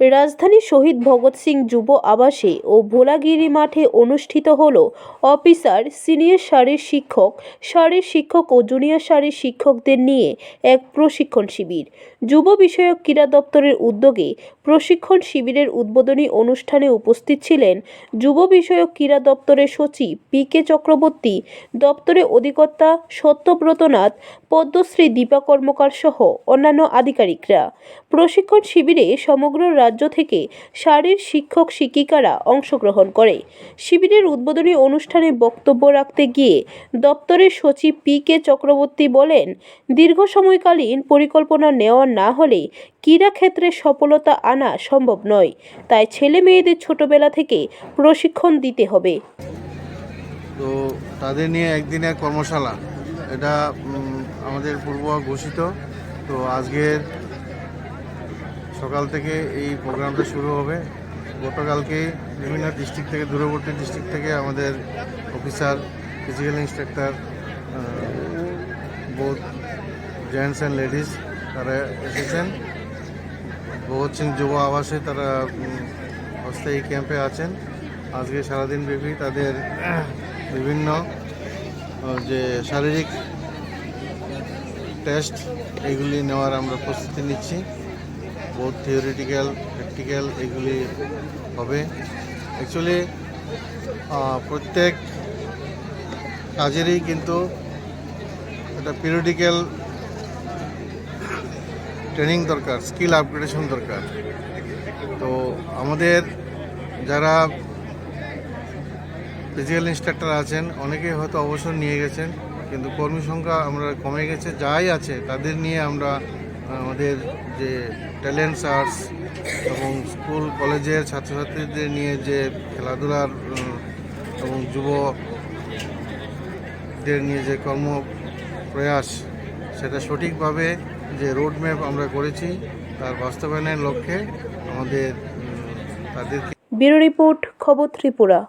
রাজধানী শহীদ ভগৎ সিং যুব আবাসে ও ভোলাগিরি মাঠে অনুষ্ঠিত হল অফিসার, সিনিয়র সারির শিক্ষক সারির শিক্ষক ও জুনিয়র সারির শিক্ষকদের নিয়ে এক প্রশিক্ষণ শিবির। যুব বিষয়ক ক্রীড়া দপ্তরের উদ্যোগে প্রশিক্ষণ শিবিরের উদ্বোধনী অনুষ্ঠানে উপস্থিত ছিলেন যুব বিষয়ক ক্রীড়া দপ্তরের সচিব পি কে চক্রবর্তী দপ্তরের অধিকর্তা সত্যব্রত নাথ পদ্মশ্রী দীপা কর্মকার সহ অন্যান্য আধিকারিকরা। প্রশিক্ষণ শিবিরে সমগ্র রাজ্য থেকে শারীর শিক্ষক শিক্ষিকারা অংশগ্রহণ করে। শিবিরের উদ্বোধনী অনুষ্ঠানে বক্তব্য রাখতে গিয়ে দপ্তরের সচিব পি কে চক্রবর্তী বলেন, দীর্ঘ সময়কালীন পরিকল্পনা নেওয়া না হলে ক্রীড়া ক্ষেত্রে সফলতা আনা সম্ভব নয়। তাই ছেলে মেয়েদের ছোটবেলা থেকে প্রশিক্ষণ দিতে হবে। তো তাদের নিয়ে একদিনের কর্মশালা। এটা আমাদের পূর্ব ঘোষিত তো আজকের সকাল থেকে এই প্রোগ্রামটা শুরু হবে। গতকালকে বিভিন্ন ডিস্ট্রিক্ট থেকে, দূরবর্তী ডিস্ট্রিক্ট থেকে আমাদের officer physical instructor both gents and ladies তারা এসেছেন। ভগৎ সিং যুব আবাসে তারা অস্থায়ী ক্যাম্পে আছেন। আজকে সারাদিন ব্যাপী তাদের বিভিন্ন যে শারীরিক টেস্ট এগুলি নেওয়ার আমরা প্রস্তুতি নিচ্ছি। বোধ থিওরিটিক্যাল প্র্যাকটিক্যাল এগুলি হবে। অ্যাকচুয়ালি প্রত্যেক কাজেরই কিন্তু একটা পিরিয়ডিক্যাল ট্রেনিং দরকার স্কিল আপগ্রেডেশন দরকার। তো আমাদের যারা ফিজিক্যাল ইনস্ট্রাক্টর আছেন, অনেকেই হয়তো অবসর নিয়ে গেছেন, কিন্তু কর্মী সংখ্যা আমরা কমে গেছে, যাই আছে, তাদের নিয়ে আমরা আমাদের যে ট্যালেন্টস আর্টস এবং স্কুল কলেজের ছাত্রছাত্রীদের নিয়ে যে খেলাধুলার এবং যুবদের নিয়ে যে কর্ম প্রয়াস, সেটা সঠিকভাবে যে রোডম্যাপ আমরা করেছি, তার বাস্তবায়নের লক্ষ্যে আমাদের তাদেরকে ব্যুরো রিপোর্ট, খবর ত্রিপুরা।